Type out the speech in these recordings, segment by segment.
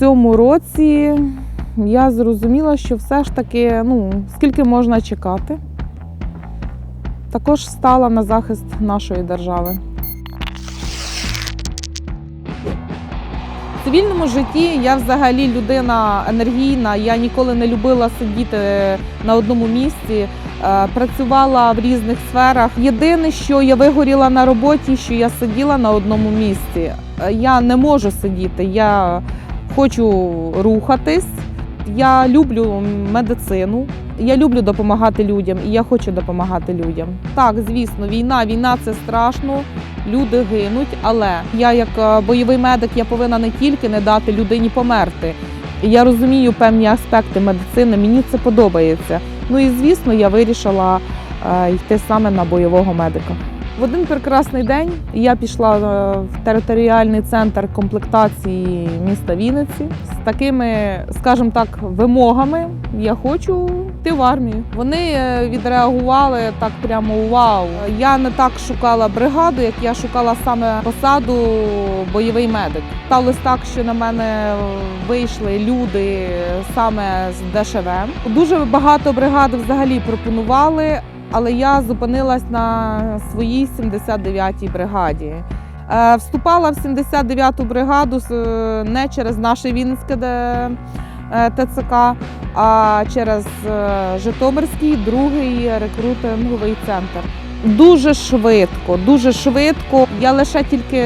цьому році я зрозуміла, що все ж таки, ну, скільки можна чекати, також стала на захист нашої держави. В цивільному житті я взагалі людина енергійна. Я ніколи не любила сидіти на одному місці. Е, Працювала в різних сферах. Єдине, що я вигоріла на роботі, що я сиділа на одному місці. Е, Я не можу сидіти. Я хочу рухатись. Я люблю медицину. Я люблю допомагати людям, і я хочу допомагати людям. Так, звісно, війна, війна це страшно. Люди гинуть, але я, як е, бойовий медик, я повинна не тільки не дати людині померти. Я розумію певні аспекти медицини, мені це подобається. Ну і звісно, я вирішила е, йти саме на бойового медика. В один прекрасний день я пішла е, в територіальний центр комплектації міста Вінниці з такими, скажімо так, вимогами. Я хочу йти в армію. Вони е, відреагували так прямо вау. Я не так шукала бригаду, як я шукала саме посаду бойовий медик. Сталося так, що на мене вийшли люди саме з ДШВ. Дуже багато бригад взагалі пропонували, але я зупинилась на своїй 79-й бригаді. Е, Вступала в 79-ту бригаду е, не через наше Вінницьке е, ТЦК, а через Житомирський другий рекрутинговий центр. Дуже швидко, дуже швидко. Я лише тільки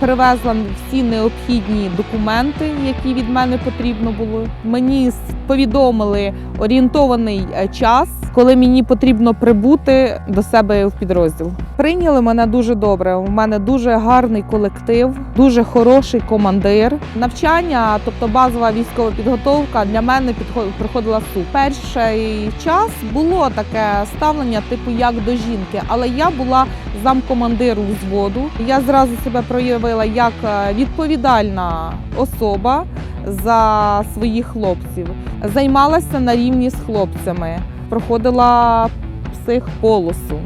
привезла всі необхідні документи, які від мене потрібно було. Мені повідомили орієнтований е, час, коли мені потрібно прибути до себе в підрозділ. Прийняли мене дуже добре. У мене дуже гарний колектив, дуже хороший командир. Навчання, тобто базова військова підготовка, для мене проходила супер. Перший час було таке ставлення, типу як до жінки, але я була замкомандиру взводу. Я зразу себе проявила як е, відповідальна особа за своїх хлопців. Займалася на рівні з хлопцями, проходила психполосу.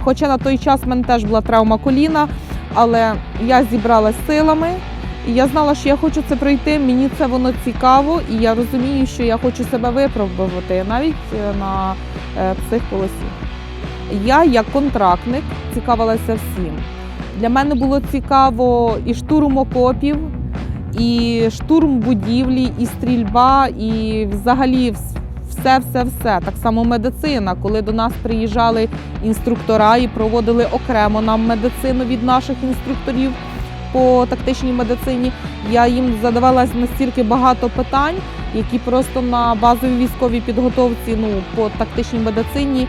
Хоча на той час в мене теж була травма коліна, але я зібралась силами. І я знала, що я хочу це пройти. Мені це воно цікаво, і я розумію, що я хочу себе випробувати навіть е, на е, психполосі. Я, як контрактник, цікавилася всім. Для мене було цікаво і штурм окопів, і штурм будівлі, і стрільба, і взагалі все, все, все. Так само медицина, коли до нас приїжджали інструктора і проводили окремо нам медицину від наших інструкторів по тактичній медицині. Я їм задавала настільки багато питань, які просто на базовій військовій підготовці, ну по тактичній медицині.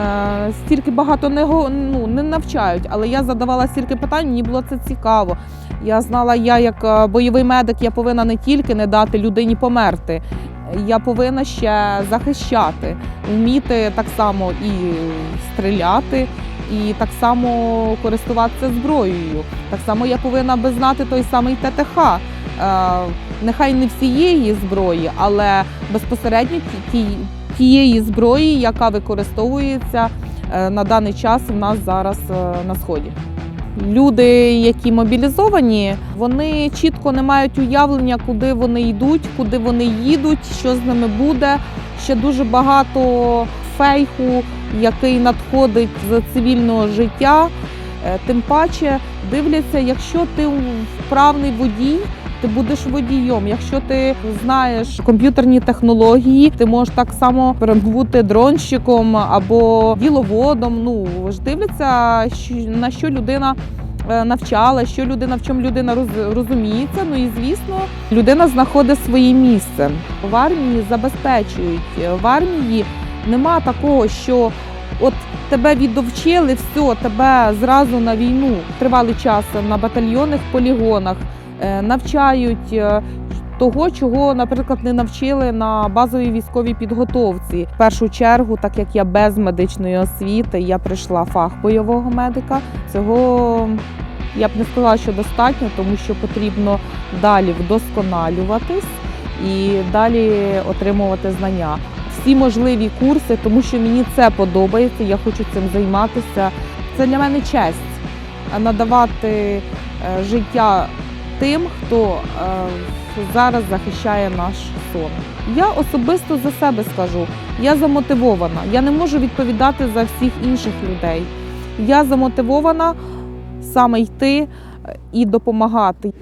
е, Стільки багато не ну, не навчають, але я задавала стільки питань, мені було це цікаво. Я знала, я як е, бойовий медик, я повинна не тільки не дати людині померти, я повинна ще захищати, вміти так само і стріляти, і так само користуватися зброєю. Так само я повинна би знати той самий ТТХ. Е, Нехай не всієї зброї, але безпосередньо ті- ті- тієї зброї, яка використовується е, на даний час у нас зараз е, на сході. Люди, які мобілізовані, вони чітко не мають уявлення, куди вони йдуть, куди вони їдуть, що з ними буде. Ще дуже багато фейху, який надходить з цивільного життя. Тим паче дивляться, якщо ти вправний водій, ти будеш водієм. Якщо ти знаєш комп'ютерні технології, ти можеш так само бути дронщиком або діловодом. Ну ж дивляться, на що людина. е, Навчала, що людина в чому людина роз- розуміється. Ну і звісно, людина знаходить своє місце. В армії забезпечують. В армії нема такого, що от тебе відовчили, все, тебе зразу на війну. Тривалий час на батальйонних полігонах навчають е, того, чого, наприклад, не навчили на базовій військовій підготовці. В першу чергу, так як я без медичної освіти, я прийшла фах бойового медика. Цього я б не сказала, що достатньо, тому що потрібно далі вдосконалюватись і далі отримувати знання. Всі можливі курси, тому що мені це подобається, я хочу цим займатися. Це для мене честь е, надавати е, життя тим, хто е, зараз захищає наш сон. Я особисто за себе скажу, я замотивована. Я не можу відповідати за всіх інших людей. Я замотивована саме йти е, і допомагати.